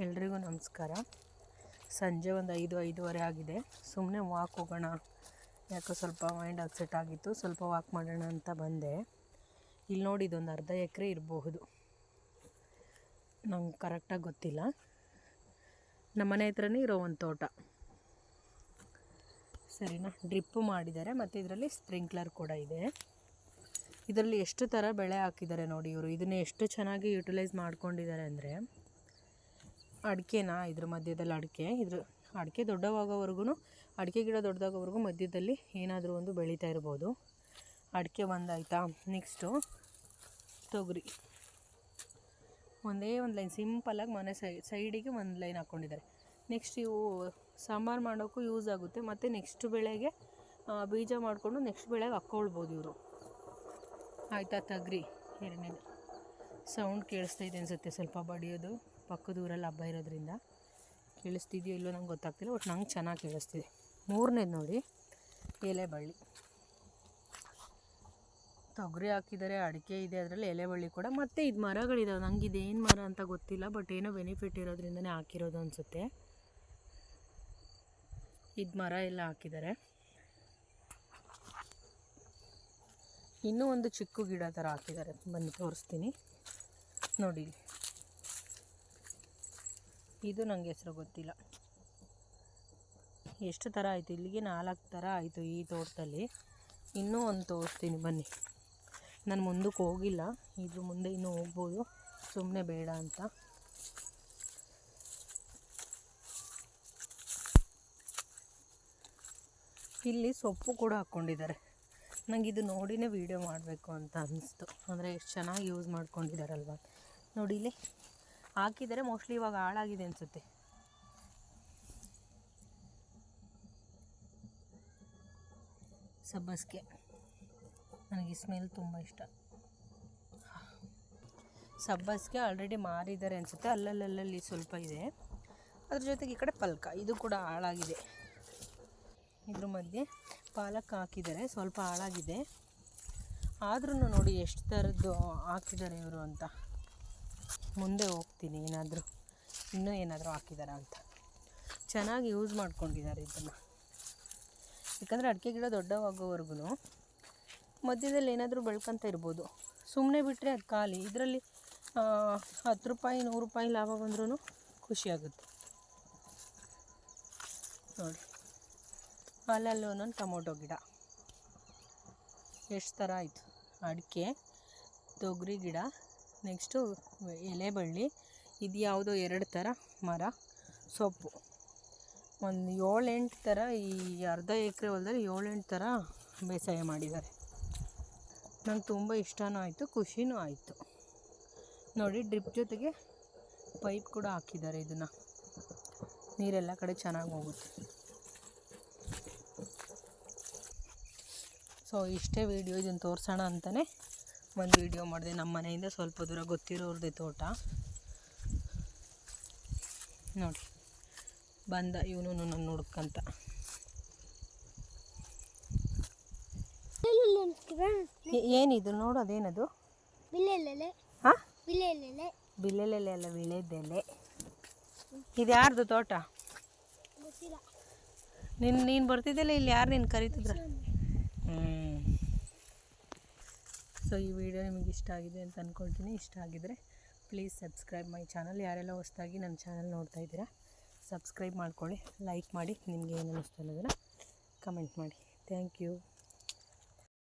ಎಲ್ರಿಗೂ ನಮಸ್ಕಾರ. ಸಂಜೆ ಒಂದು ಐದು, ಐದೂವರೆ ಆಗಿದೆ. ಸುಮ್ಮನೆ ವಾಕ್ ಹೋಗೋಣ. ಯಾಕೋ ಸ್ವಲ್ಪ ಮೈಂಡ್ ಅಪ್ಸೆಟ್ ಆಗಿತ್ತು. ಸ್ವಲ್ಪ ವಾಕ್ ಮಾಡೋಣ ಅಂತ ಬಂದೆ. ಇಲ್ಲಿ ನೋಡಿ ಇದೊಂದು ಅರ್ಧ ಎಕರೆ ಇರಬಹುದು. ನಂಗೆ ಕರೆಕ್ಟಾಗಿ ಗೊತ್ತಿಲ್ಲ. ನಮ್ಮ ಮನೆ ಹತ್ರನೇ ಇರೋ ಒಂದು ತೋಟ. ಸರಿನಾ? ಡ್ರಿಪ್ಪು ಮಾಡಿದ್ದಾರೆ. ಮತ್ತು ಇದರಲ್ಲಿ ಸ್ಪ್ರಿಂಕ್ಲರ್ ಕೂಡ ಇದೆ. ಇದರಲ್ಲಿ ಎಷ್ಟು ಥರ ಬೆಳೆ ಹಾಕಿದ್ದಾರೆ ನೋಡಿ ಇವರು. ಇದನ್ನು ಎಷ್ಟು ಚೆನ್ನಾಗಿ ಯುಟಿಲೈಸ್ ಮಾಡ್ಕೊಂಡಿದ್ದಾರೆ ಅಂದರೆ ಅಡಿಕೆನ ಇದ್ರ ಮಧ್ಯದಲ್ಲಿ ಅಡಿಕೆ, ಇದ್ರ ಅಡಿಕೆ ದೊಡ್ಡವಾಗೋವರೆಗೂ ಅಡಿಕೆ ಗಿಡ ದೊಡ್ಡದಾಗೋವರೆಗೂ ಮಧ್ಯದಲ್ಲಿ ಏನಾದರೂ ಒಂದು ಬೆಳೀತಾ ಇರ್ಬೋದು. ಅಡಿಕೆ ಒಂದಾಯ್ತಾ? ನೆಕ್ಸ್ಟು ತೊಗರಿ. ಒಂದೇ ಒಂದು ಲೈನ್ ಸಿಂಪಲ್ಲಾಗಿ ಮನೆ ಸೈ, ಸೈಡಿಗೆ ಒಂದು ಲೈನ್ ಹಾಕ್ಕೊಂಡಿದ್ದಾರೆ ನೆಕ್ಸ್ಟ್ ಇವು ಸಾಂಬಾರು ಮಾಡೋಕ್ಕೂ ಯೂಸ್ ಆಗುತ್ತೆ. ಮತ್ತು ನೆಕ್ಸ್ಟ್ ಬೆಳೆಗೆ ಬೀಜ ಮಾಡಿಕೊಂಡು ನೆಕ್ಸ್ಟ್ ಬೆಳೆಗೆ ಹಾಕ್ಕೊಳ್ಬೋದು ಇವರು. ಆಯಿತಾ ತಗ್ರಿ? ಎರಡನೇದು. ಸೌಂಡ್ ಕೇಳಿಸ್ತಾ ಇದೆ ಅನಿಸುತ್ತೆ ಸ್ವಲ್ಪ ಬಡಿಯೋದು. ಪಕ್ಕದ ಊರಲ್ಲಿ ಹಬ್ಬ ಇರೋದ್ರಿಂದ ಕೇಳಿಸ್ತಿದೆಯೋ ಇಲ್ಲೋ ನಂಗೆ ಗೊತ್ತಾಗ್ತಿಲ್ಲ ಒಟ್ಟು ನಂಗೆ ಚೆನ್ನಾಗಿ ಕೇಳಿಸ್ತಿದೆ. ಮೂರನೇದು ನೋಡಿ ಎಲೆ ಬಳ್ಳಿ ತೊಗರಿ ಹಾಕಿದ್ದಾರೆ, ಅಡಿಕೆ ಇದೆ, ಅದರಲ್ಲಿ ಎಲೆ ಬಳ್ಳಿ ಕೂಡ. ಮತ್ತು ಇದು ಮರಗಳಿದಾವೆ, ನಂಗೆ ಇದೇನು ಮರ ಅಂತ ಗೊತ್ತಿಲ್ಲ ಬಟ್ ಏನೋ ಬೆನಿಫಿಟ್ ಇರೋದ್ರಿಂದನೇ ಹಾಕಿರೋದು ಅನಿಸುತ್ತೆ. ಇದು ಮರ ಎಲ್ಲ ಹಾಕಿದ್ದಾರೆ. ಇನ್ನೂ ಒಂದು ಚಿಕ್ಕ ಗಿಡ ಥರ ಹಾಕಿದ್ದಾರೆ ಬಂದು ತೋರಿಸ್ತೀನಿ. ನೋಡಿ. ಇದು ನನಗೆ ಹೆಸರು ಗೊತ್ತಿಲ್ಲ. ಎಷ್ಟು ಥರ ಆಯಿತು? ಇಲ್ಲಿಗೆ ನಾಲ್ಕು ಥರ ಆಯಿತು ಈ ತೋಟದಲ್ಲಿ. ಇನ್ನೂ ಒಂದು ತೋರಿಸ್ತೀನಿ, ಬನ್ನಿ. ನಾನು ಮುಂದಕ್ಕೆ ಹೋಗಿಲ್ಲ. ಇದ್ರ ಮುಂದೆ ಇನ್ನೂ ಹೋಗ್ಬೋದು. ಸುಮ್ಮನೆ ಬೇಡ ಅಂತ. ಇಲ್ಲಿ ಸೊಪ್ಪು ಕೂಡ ಹಾಕ್ಕೊಂಡಿದ್ದಾರೆ. ನನಗೆ ಇದು ನೋಡಿನೇ ವೀಡಿಯೋ ಮಾಡಬೇಕು ಅಂತ ಅನ್ನಿಸ್ತು ಅಂದರೆ ಎಷ್ಟು ಚೆನ್ನಾಗಿ ಯೂಸ್ ಮಾಡ್ಕೊಂಡಿದ್ದಾರಲ್ವ? ನೋಡಿ ಇಲ್ಲಿ. ಹಾಕಿದರೆ ಮೋಸ್ಟ್ಲಿ ಇವಾಗ ಹಾಳಾಗಿದೆ ಅನಿಸುತ್ತೆ. ಸಬ್ಬಸ್ಗೆ. ನನಗೆ ಸ್ಮೆಲ್ ತುಂಬ ಇಷ್ಟ. ಸಬ್ಬಸ್ಗೆ ಆಲ್ರೆಡಿ ಮಾರಿದ್ದಾರೆ ಅನಿಸುತ್ತೆ. ಅಲ್ಲಲ್ಲಲ್ಲಿ ಸ್ವಲ್ಪ ಇದೆ. ಅದ್ರ ಜೊತೆಗೆ ಈ ಕಡೆ ಪಲ್ಕ. ಇದು ಕೂಡ ಹಾಳಾಗಿದೆ. ಇದ್ರ ಮಧ್ಯೆ ಪಾಲಕ್ ಹಾಕಿದ್ದಾರೆ. ಸ್ವಲ್ಪ ಹಾಳಾಗಿದೆ. ಆದ್ರೂ ನೋಡಿ ಎಷ್ಟು ಥರದ್ದು ಹಾಕಿದ್ದಾರೆ ಇವರು ಅಂತ. ಮುಂದೆ ಹೋಗ್ತೀನಿ, ಏನಾದರೂ, ಇನ್ನೂ ಏನಾದರೂ ಹಾಕಿದಾರ ಅಂತ. ಚೆನ್ನಾಗಿ ಯೂಸ್ ಮಾಡ್ಕೊಂಡಿದ್ದಾರೆ ಇದನ್ನು. ಯಾಕಂದರೆ ಅಡಿಕೆ ಗಿಡ ದೊಡ್ಡವಾಗೋವರೆಗೂ ಮಧ್ಯದಲ್ಲಿ ಏನಾದರೂ ಬೆಳ್ಕೊಂತ ಇರ್ಬೋದು. ಸುಮ್ಮನೆ ಬಿಟ್ಟರೆ ಅದು ಖಾಲಿ. ಇದರಲ್ಲಿ ಹತ್ತು ರೂಪಾಯಿ, ನೂರು ರೂಪಾಯಿ ಲಾಭ ಬಂದ್ರೂ ಖುಷಿಯಾಗುತ್ತೆ ನೋಡಿ. ಅಲ್ಲಲ್ಲಿ ಒಂದೊಂದು ಟೊಮೊಟೊ ಗಿಡ. ಎಷ್ಟು ಥರ ಆಯಿತು? ಅಡಿಕೆ, ತೊಗರಿ ಗಿಡ ನೆಕ್ಸ್ಟು ಎಲೆ ಬಳ್ಳಿ, ಇದು ಯಾವುದೋ ಎರಡು ಥರ ಮರ, ಸೊಪ್ಪು. ಒಂದು ಏಳೆಂಟು ಥರ ಈ ಅರ್ಧ ಎಕರೆ ಹೊಲದಲ್ಲಿ ಏಳೆಂಟು ಥರ ಬೇಸಾಯ ಮಾಡಿದ್ದಾರೆ. ನಂಗೆ ತುಂಬ ಇಷ್ಟನೂ ಆಯಿತು, ಖುಷಿನೂ ಆಯಿತು. ನೋಡಿ, ಡ್ರಿಪ್ ಜೊತೆಗೆ ಪೈಪ್ ಕೂಡ ಹಾಕಿದ್ದಾರೆ ಇದನ್ನು. ನೀರೆಲ್ಲ ಕಡೆ ಚೆನ್ನಾಗಿ ಹೋಗುತ್ತೆ. ಸೊ ಇಷ್ಟೇ ವೀಡಿಯೋ ಇದನ್ನು ತೋರಿಸೋಣ ಅಂತಲೇ ಒಂದು ವಿಡಿಯೋ ಮಾಡಿದೆ. ನಮ್ಮ ಮನೆಯಿಂದ ಸ್ವಲ್ಪ ದೂರ ಗೊತ್ತಿರೋರ್ದೆ ತೋಟ. ನೋಡಿ. ಬಂದ ಇವನು ನನ್ನ ನೋಡ್ಕಂತ. ಏನಿದ್ರು ಏನಿದು? ನೋಡು ಅದೇನದು? ಬಿಲ್ಲೆಲ್ಲೆಲೆ ಹಾಂ? ಬಿಲ್ಲೆಲ್ಲೆಲೆ ಬಿಲ್ಲೆಲೆಲೆ ಅಲ್ಲ ವಿಳೆದೆಲೆ ಇದು ಯಾರ್ದು ತೋಟ? ನಿನ್ನ ನೀನು ಬರ್ತಿದ್ದಲ್ಲ ಇಲ್ಲಿ ಯಾರು ನೀನು ಕರೀತಿದ್ರ? ಹ್ಞೂ ಸೊ, ಈ ವಿಡಿಯೋ ನಿಮಗೆ ಇಷ್ಟ ಆಗಿದೆ ಅಂತ ಅಂದ್ಕೊಳ್ತೀನಿ ಇಷ್ಟ ಆಗಿದರೆ ಪ್ಲೀಸ್ ಸಬ್ಸ್ಕ್ರೈಬ್ ಮೈ ಚಾನಲ್ ಯಾರೆಲ್ಲ ಹೊಸ್ದಾಗಿ ನನ್ನ ಚಾನಲ್ ನೋಡ್ತಾ ಇದ್ದೀರಾ ಸಬ್ಸ್ಕ್ರೈಬ್ ಮಾಡ್ಕೊಳ್ಳಿ ಲೈಕ್ ಮಾಡಿ. ನಿಮಗೆ ಏನು ಅನ್ನಿಸ್ತಾ ಅನ್ನೋದನ್ನು ಕಮೆಂಟ್ ಮಾಡಿ. Thank you